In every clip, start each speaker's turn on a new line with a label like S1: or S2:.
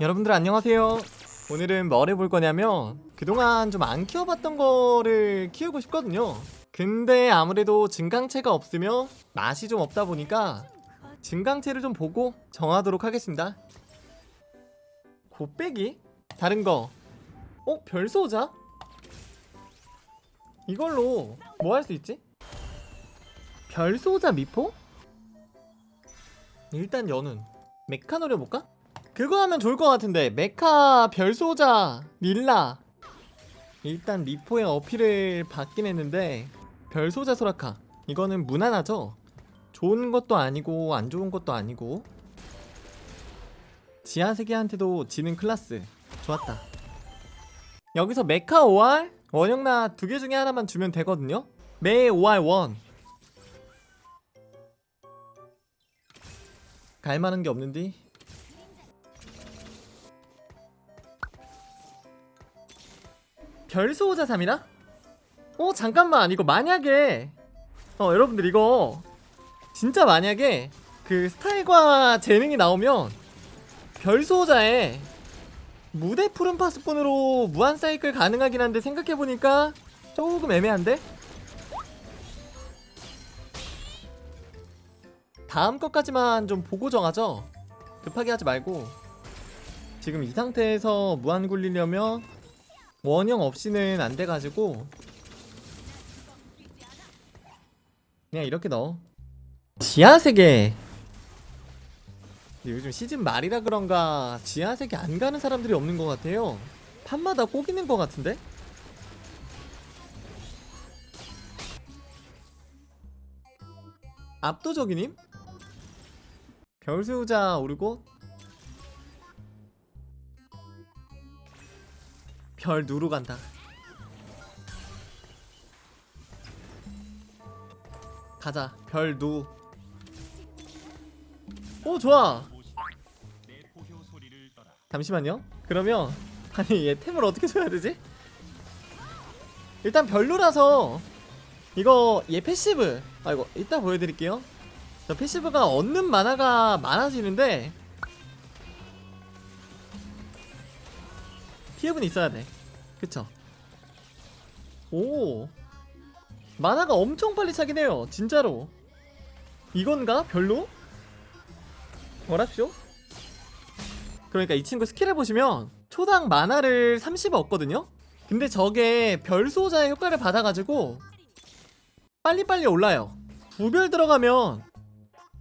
S1: 여러분들 안녕하세요. 오늘은 뭘 해볼 거냐면 그동안 좀 안 키워봤던 거를 키우고 싶거든요. 근데 아무래도 증강체가 없으면 맛이 좀 없다 보니까 증강체를 좀 보고 정하도록 하겠습니다. 곱빼기? 다른 거. 어? 별소자? 이걸로 뭐 할 수 있지? 별소자 미포? 일단 연운. 메카 노려 볼까? 그거 하면 좋을 것 같은데. 메카 별소자 릴라. 일단 미포의 어필을 받긴 했는데 별소자 소라카. 이거는 무난하죠? 좋은 것도 아니고 안 좋은 것도 아니고. 지하세계한테도 지는 클라스. 좋았다. 여기서 메카 5R 원형나 두 개 중에 하나만 주면 되거든요? 매 5R 1 갈만한 게 없는디 별소호자 3이라? 어 잠깐만 이거 만약에 어 여러분들 이거 진짜 만약에 그 스타일과 재능이 나오면 별소호자에 무대 푸른 파 스푼으로 무한 사이클 가능하긴 한데 생각해보니까 조금 애매한데? 다음 것까지만 좀 보고 정하죠 급하게 하지 말고 지금 이 상태에서 무한 굴리려면 원형 없이는 안 돼가지고 그냥 이렇게 넣어 지하세계 요즘 시즌 말이라 그런가 지하세계 안 가는 사람들이 없는 것 같아요 판마다 꼭 있는 것 같은데? 압도적이님? 별세우자 오르고 별 누르 간다. 가자. 별 누. 오 좋아. 잠시만요. 그러면 아니 얘 템을 어떻게 줘야 되지? 일단 별로라서 이거 얘 패시브. 아 이거 이따 보여드릴게요. 저 패시브가 얻는 만화가 많아지는데 피해은 있어야 돼. 그쵸? 오. 만화가 엄청 빨리 차긴 해요. 진짜로. 이건가? 별로? 뭐랍쇼? 그러니까 이 친구 스킬을 보시면 초당 만화를 30 얻거든요? 근데 저게 별소자의 효과를 받아가지고 빨리빨리 올라요. 구별 들어가면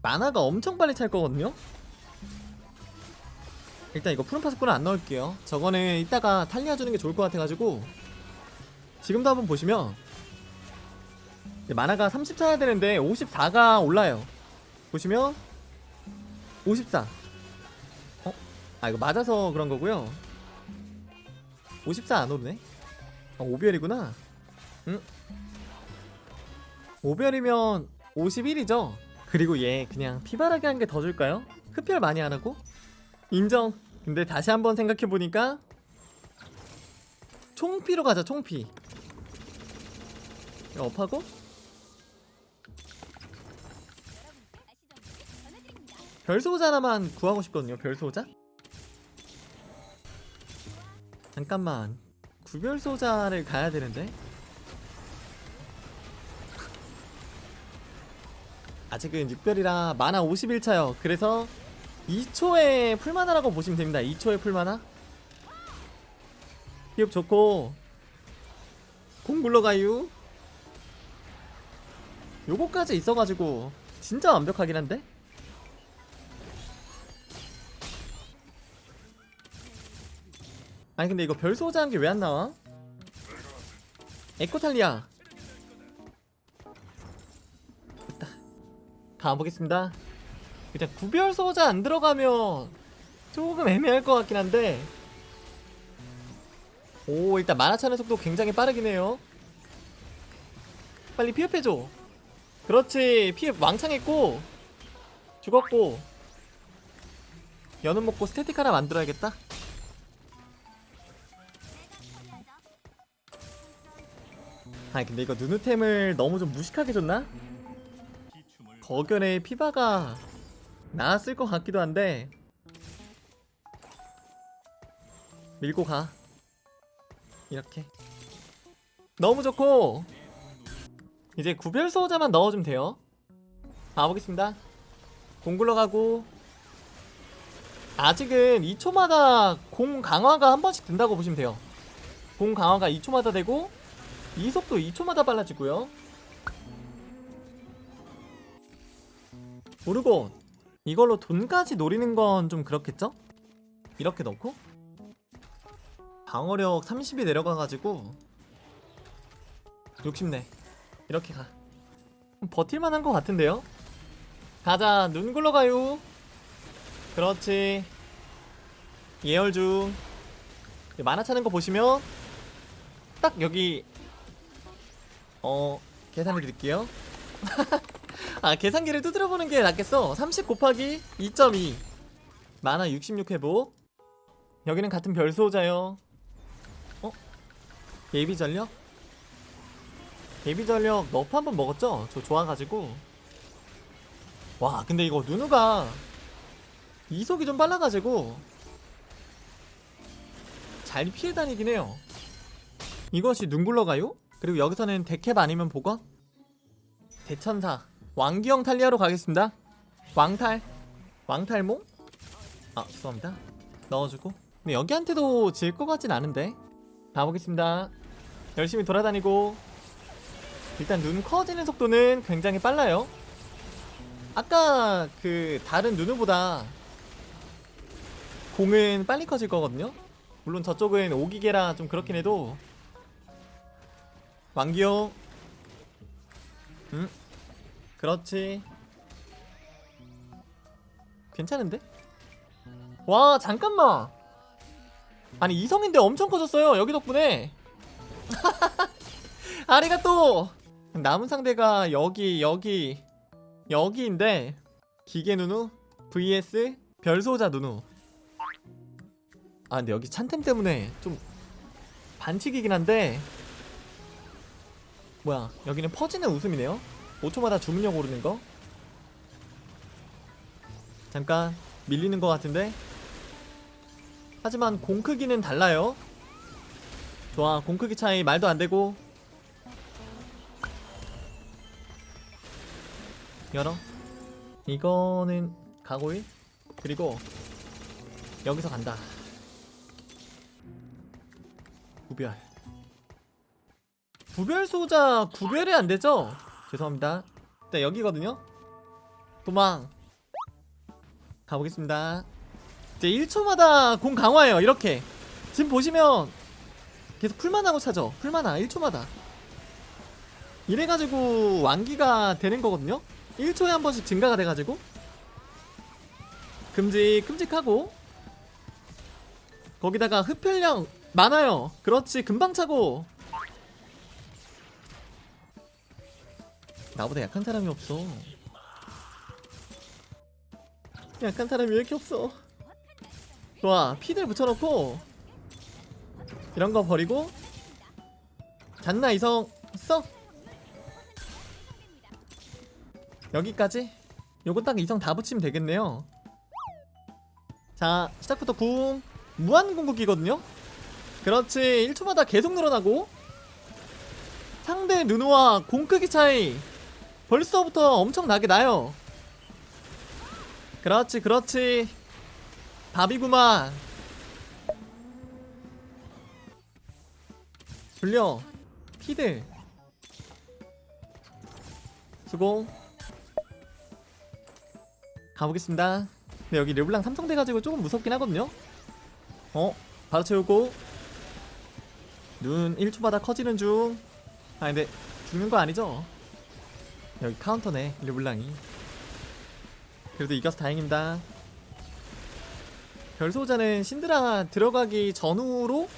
S1: 만화가 엄청 빨리 찰 거거든요? 일단 이거 푸른 파스코는 안 넣을게요. 저거는 이따가 탈리아 주는 게 좋을 것 같아가지고 지금도 한번 보시면 만화가 30 차야 되는데 54가 올라요. 보시면 54. 어? 아 이거 맞아서 그런 거고요. 54 안 오르네. 아, 5별이구나. 응? 5별이면 51이죠. 그리고 얘 그냥 피바라게 한게더 줄까요? 흡혈 많이 안 하고? 인정. 근데 다시 한번 생각해 보니까 총피로 가자. 총피. 업하고 별소자 하나만 구하고 싶거든요. 별소자. 잠깐만. 구별소자를 가야 되는데. 아직은 6별이라 만화 51차요. 그래서 2초의 풀만화라고 보시면 됩니다. 2초의 풀만화. 기업 좋고 공 굴러가유. 요거까지 있어가지고 진짜 완벽하긴 한데. 아니 근데 이거 별 소자한 게 왜 안 나와? 에코탈리아. 가보겠습니다. 일단 구별 소자 안 들어가면 조금 애매할 것 같긴 한데. 오 일단 만화차는 속도 굉장히 빠르긴 해요. 빨리 피업해줘. 그렇지 피업 왕창 했고 죽었고. 연은 먹고 스태틱 하나 만들어야겠다. 아니 근데 이거 누누템을 너무 좀 무식하게 줬나? 거견의 피바가 나았을 것 같기도 한데. 밀고 가. 이렇게. 너무 좋고. 이제 구별 수호자만 넣어주면 돼요. 가보겠습니다. 공 굴러가고. 아직은 2초마다 공 강화가 한 번씩 된다고 보시면 돼요. 공 강화가 2초마다 되고 이속도 2초마다 빨라지고요. 모르고 이걸로 돈까지 노리는 건 좀 그렇겠죠? 이렇게 넣고? 방어력 30이 내려가가지고 욕심내. 이렇게 가. 버틸만한 것 같은데요? 가자 눈 굴러가요. 그렇지. 예열 중. 만화 차는 거 보시면 딱 여기 어 계산해 드릴게요 아 계산기를 두드려 보는 게 낫겠어 30 곱하기 2.2 만화 66 회복 여기는 같은 별수호자요 어? 예비 전력? 예비 전력 너프 한번 먹었죠? 저 좋아가지고 와 근데 이거 누누가 이속이 좀 빨라가지고 잘 피해 다니긴 해요 이것이 눈 굴러가요? 그리고 여기서는 데캡 아니면 복원? 대천사 왕기형 탈리아로 가겠습니다. 왕탈. 왕탈몽? 아 죄송합니다. 넣어주고. 근데 여기한테도 질 것 같진 않은데. 가보겠습니다. 열심히 돌아다니고. 일단 눈 커지는 속도는 굉장히 빨라요. 아까 그 다른 누누보다 공은 빨리 커질 거거든요. 물론 저쪽은 오기계라 좀 그렇긴 해도. 왕기용 음 그렇지. 괜찮은데? 와 잠깐만. 아니 이성인데 엄청 커졌어요 여기 덕분에. 아리가또! 남은 상대가 여기 여기 여기인데 기계 누누 vs 별소자 누누. 아 근데 여기 찬템 때문에 좀 반칙이긴 한데. 뭐야 여기는 퍼지는 웃음이네요 5초마다 주문력 오르는 거? 잠깐 밀리는 것 같은데? 하지만 공 크기는 달라요. 좋아 공 크기 차이 말도 안 되고. 열어. 이거는 가고일? 그리고 여기서 간다. 구별. 구별 소자 구별이 안 되죠? 죄송합니다. 일단 여기거든요. 도망. 가보겠습니다. 이제 1초마다 공 강화해요 이렇게. 지금 보시면 계속 풀만하고 차죠? 풀만화 1초마다. 이래가지고 완기가 되는 거거든요? 1초에 한 번씩 증가가 돼가지고. 큼직 큼직하고. 거기다가 흡혈량 많아요. 그렇지 금방 차고 나보다 약한 사람이 없어. 약한 사람이 왜 이렇게 없어? 좋아 피들 붙여놓고 이런 거 버리고 잔나 이성 써. 여기까지? 요거 딱 이성 다 붙이면 되겠네요. 자 시작부터 궁 무한 궁극기거든요? 그렇지 1초마다 계속 늘어나고 상대 누누와 공 크기 차이 벌써부터 엄청나게 나요. 그렇지 그렇지. 밥이구만. 돌려. 피드 수고 가보겠습니다. 근데 여기 르블랑 삼성 돼가지고 조금 무섭긴 하거든요. 어? 바로 채우고. 눈 1초마다 커지는 중. 아 근데 죽는 거 아니죠? 여기 카운터네 르블랑이. 그래도 이겨서 다행입니다. 별소자는 신드라 들어가기 전후로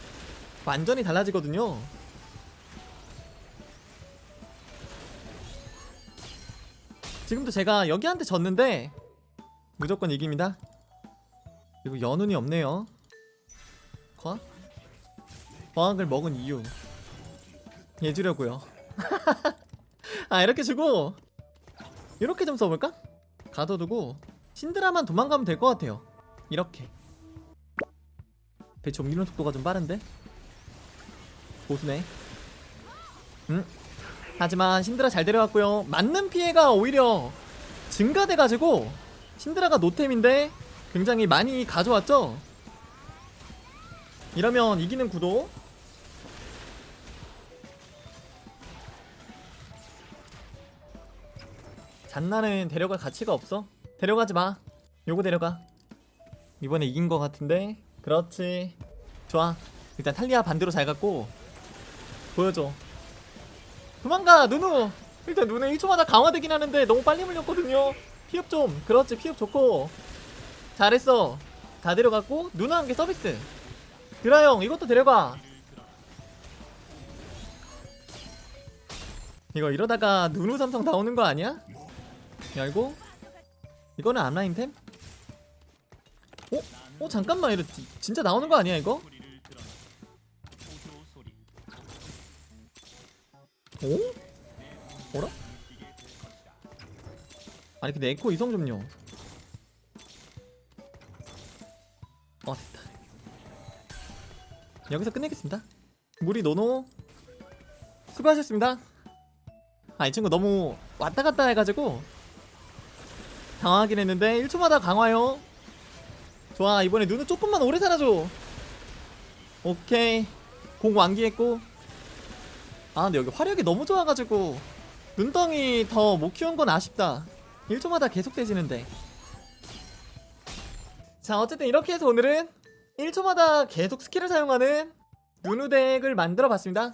S1: 완전히 달라지거든요. 지금도 제가 여기한테 졌는데 무조건 이깁니다. 그리고 연운이 없네요. 과학? 과학을 먹은 이유. 얘 주려고요 아 이렇게 주고 이렇게 좀 써볼까? 가둬두고 신드라만 도망가면 될 것 같아요. 이렇게. 배치 옮기는 속도가 좀 빠른데? 고수네. 음. 하지만 신드라 잘 데려갔고요. 맞는 피해가 오히려 증가돼가지고 신드라가 노템인데 굉장히 많이 가져왔죠? 이러면 이기는 구도 잔나는 데려갈 가치가 없어? 데려가지 마. 요거 데려가. 이번에 이긴 거 같은데? 그렇지. 좋아. 일단 탈리아 반대로 잘 갔고 보여줘. 도망가 누누! 일단 누누 1초마다 강화되긴 하는데 너무 빨리 물렸거든요. 피업 좀. 그렇지 피업 좋고. 잘했어. 다 데려갔고 누누 한 개 서비스. 드라 형 이것도 데려가. 이거 이러다가 누누 삼성 나오는 거 아니야? 열고 이거는 앞라인템? 어? 어 잠깐만 이거 지- 진짜 나오는 거 아니야 이거? 오? 어라? 아니 근데 에코 이성 좀요 어 됐다 여기서 끝내겠습니다 무리 노노 수고하셨습니다 아 이 친구 너무 왔다 갔다 해가지고 당황하긴 했는데 1초마다 강화요. 좋아 이번에 눈은 조금만 오래 살아줘. 오케이. 공 완기했고. 아 근데 여기 화력이 너무 좋아가지고 눈덩이 더 못 키운 건 아쉽다. 1초마다 계속 되지는데. 자 어쨌든 이렇게 해서 오늘은 1초마다 계속 스킬을 사용하는 누누 덱을 만들어 봤습니다